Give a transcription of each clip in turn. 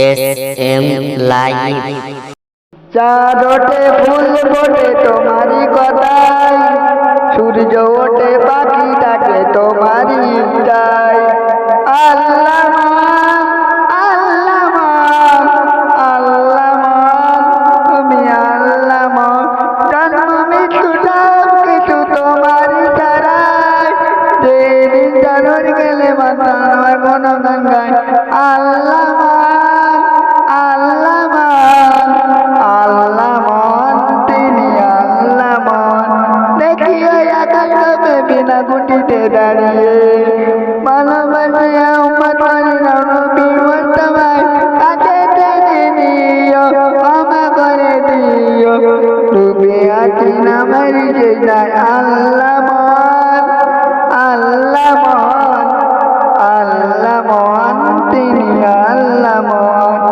S M live ফুল ফোটে তোমারই কথাই সূর্য ওঠে পাখি ডাকে তোমারই আল্লাহ মান, আল্লাহ মান, তুমি আল্লাহ মান। জন্ম মৃত্যু সব কিছু তোমারই ছাড়াই জানুর গেলে মাথা আমার কোনো গান আল্লাহ দাঁড়িয়ে ভালোবাসে আমার নবী মোস্তফায় কাছে টেনে নিও ক্ষমা করে দিও। ডুবে আছি না মারি যে যায় আল্লাহ মান আল্লাহ মান আল্লাহ মান তিনি আল্লাহ মান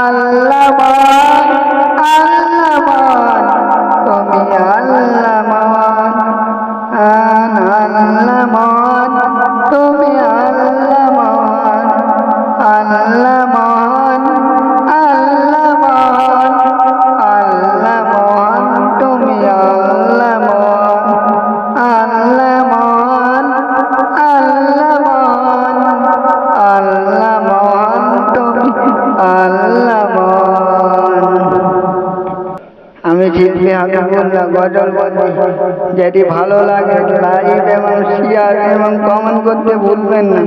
আল্লাহ মান আল্লাহ মান তুমি আল্লাহ আন আল্লাহ আল্লাহ মান আল্লাহ তুমি আল্লাহ মান আল্লাহ মান তুমি আমি শিল্পী গজল যেটি ভালো লাগে লাইক এবং শেয়ার এবং কমেন্ট করতে ভুলবেন না।